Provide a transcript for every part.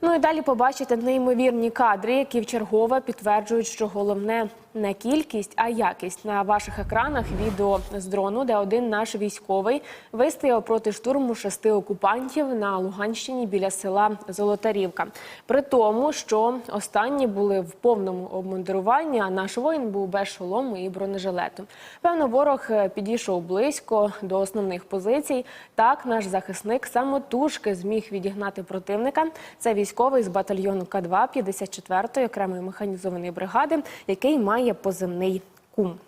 Ну і далі побачите неймовірні кадри, які вчергове підтверджують, що головне не кількість, а якість на ваших екранах відео з дрону, де один наш військовий вистояв проти штурму шести окупантів на Луганщині біля села Золотарівка. При тому, що останні були в повному обмундируванні, а наш воїн був без шолому і бронежилету. Певно, ворог е, підійшов близько до основних позицій. Так, наш захисник самотужки зміг відігнати противника. Це військовий з батальйону К2 54-ї окремої механізованої бригади, який має позивний кум.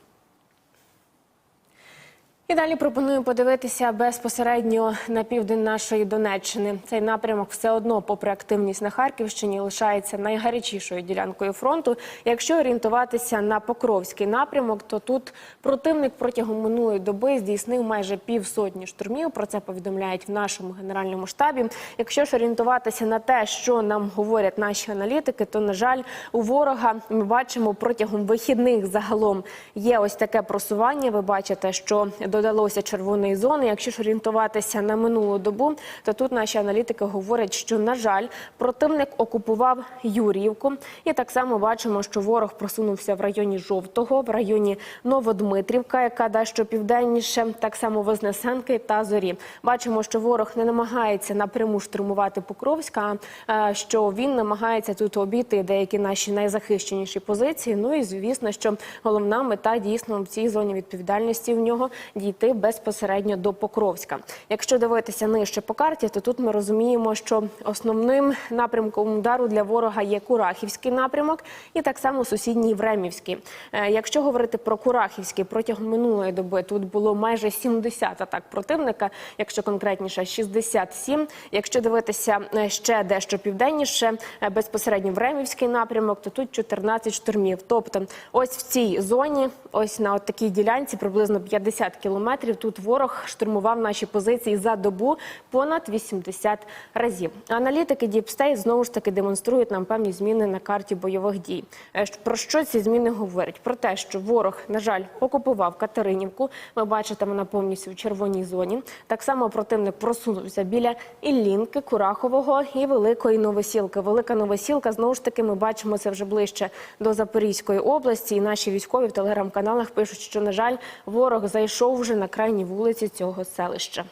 І далі пропоную подивитися безпосередньо на південь нашої Донеччини. Цей напрямок все одно, попри активність на Харківщині, лишається найгарячішою ділянкою фронту. Якщо орієнтуватися на Покровський напрямок, то тут противник протягом минулої доби здійснив майже півсотні штурмів. Про це повідомляють в нашому генеральному штабі. Якщо ж орієнтуватися на те, що нам говорять наші аналітики, то на жаль, у ворога ми бачимо протягом вихідних загалом є ось таке просування. Ви бачите, що додалося червоної зони. Якщо ж орієнтуватися на минулу добу, то тут наші аналітики говорять, що на жаль, противник окупував Юріївку, і так само бачимо, що ворог просунувся в районі жовтого, в районі Новодмитрівка, яка дещо південніше, так само Вознесенки та Зорі. Бачимо, що ворог не намагається напряму штурмувати Покровська, а е, що він намагається тут обійти деякі наші найзахищеніші позиції. Ну і звісно, що головна мета дійсно в цій зоні відповідальності в нього дійти безпосередньо до Покровська. Якщо дивитися нижче по карті, то тут ми розуміємо, що основним напрямком удару для ворога є Курахівський напрямок і так само сусідній Времівський. Е, Якщо говорити про Курахівський, протягом минулої доби тут було майже 70 атак противника, якщо конкретніше 67. Якщо дивитися е, ще дещо південніше, е, безпосередньо Времівський напрямок, то тут 14 штурмів. Тобто, ось в цій зоні, ось на такій ділянці, приблизно 50 кілометрів. Тут ворог штурмував наші позиції за добу понад 80 разів. Аналітики State знову ж таки демонструють нам певні зміни на карті бойових дій. Е, Про що ці зміни говорять? Про те, що ворог, на жаль, окупував Катеринівку. Ви бачите, вона повністю в червоній зоні. Так само противник просунувся біля Іллінки, Курахового і Великої Новосілки. Велика Новосілка знову ж таки ми бачимо це вже ближче до Запорізької області. І наші військові в телеграм-каналах пишуть, що на жаль, ворог зайшов вже на крайній вулиці цього селища.